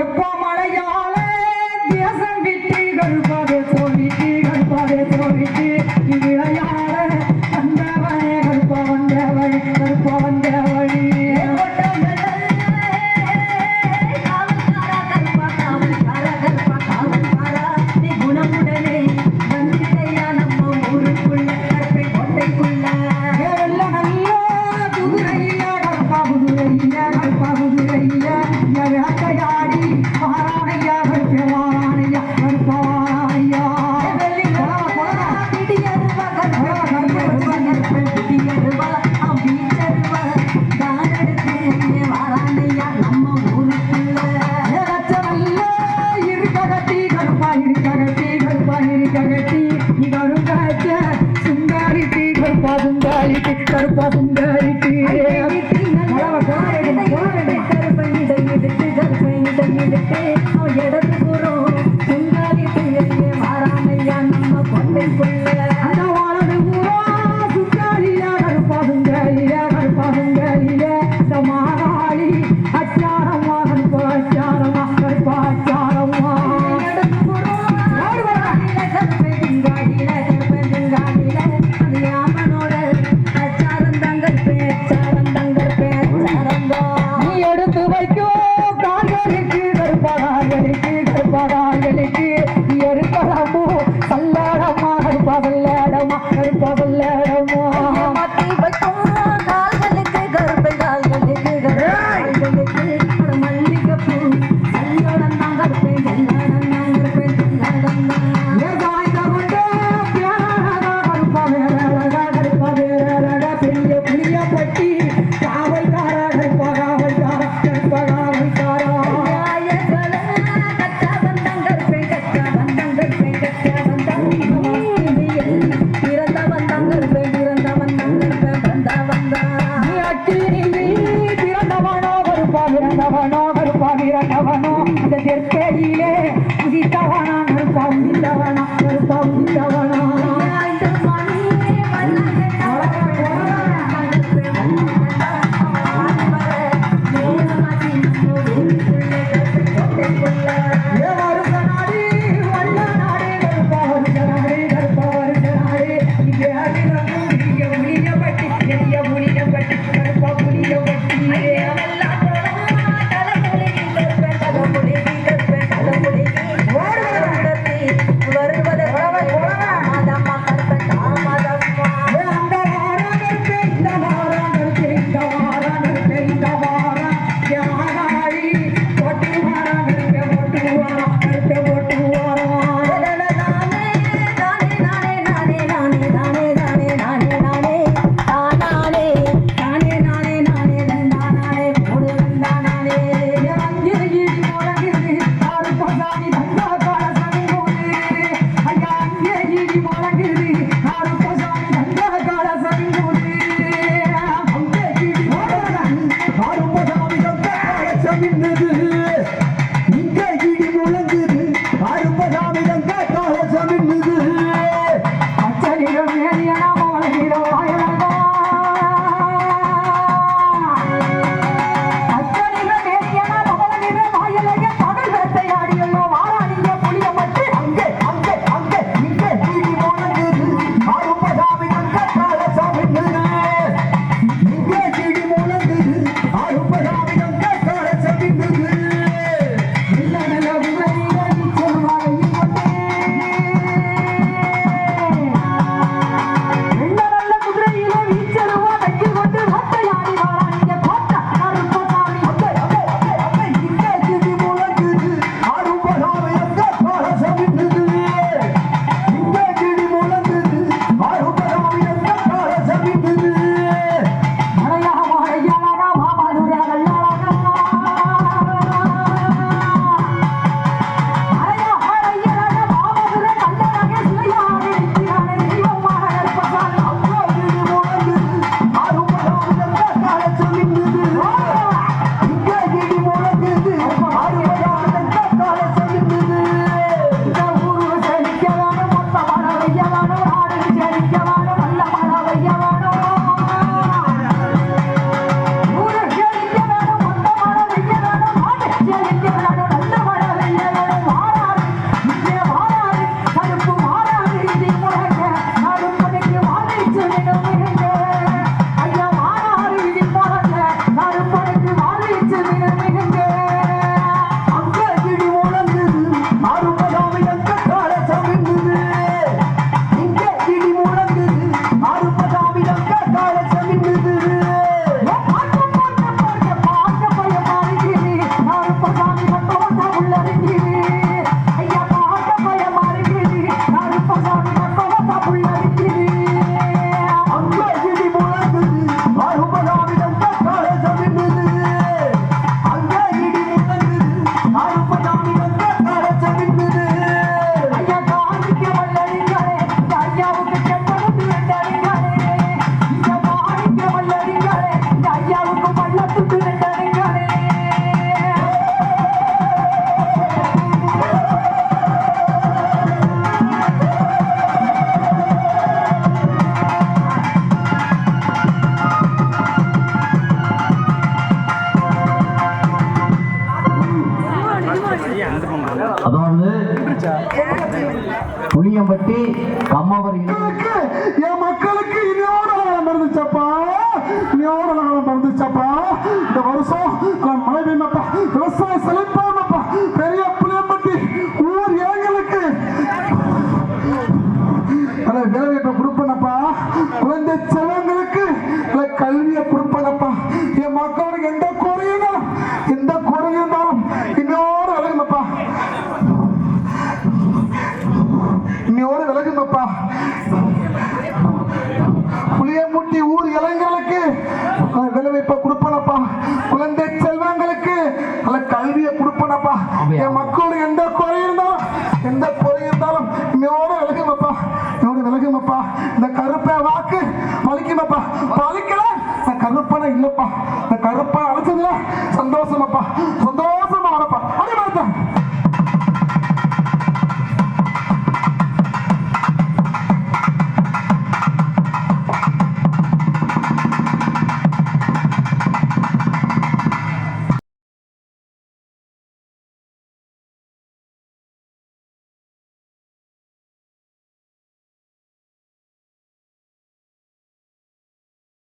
எப்போ மழையால தேசம் விட்டு கருப்பாதே சொல்லிட்டு கருப்பாதே சொல்லிட்டு விளையாட வந்தவனே கருப்பா வந்தவள் கருப்பா வந்தவள் Yeah. Oh, yeah. புளியம்பட்டி கம்மாவரி மக்களுக்கு என் மக்களுக்கு இனியோட காலம் பிறந்துச்சப்பா. இனியோட காலம் பிறந்துச்சப்பா. இந்த வருஷம் நான் மழை பெய்யப்பா விவசாய செழிப்பாமப்பா பெரிய புளியம்பட்டி ஊர் ஏங்களுக்கு நல்ல வேலைவாய்ப்பை கொடுப்பனப்பா. குழந்தை செல்வங்களுக்கு கல்வியை கொடுப்பனப்பா. என் மக்களுக்கு எந்த குறையும் எந்த குறையும் தான் நீ ஒரு விலகுங்கப்பா. புளிய முட்டி ஊர் இளைஞர்களுக்கு விளைவிப்ப கொடுப்பனப்பா. குழந்தை செல்வங்களுக்கு நல்ல கல்வியை கொடுப்பனப்பா. என் மக்கள் எந்த குறை இருந்தாலும் எந்த குறை இருந்தாலும் இன்னோட விலகுமப்பா இன்னோடு விலகுமப்பா இந்த கருப்பை வாக்கு பழிக்குமப்பா பழிக்கல கருப்பனை இல்லப்பா. இந்த கருப்பை அழைச்சதுல சந்தோஷமப்பா சந்தோஷம்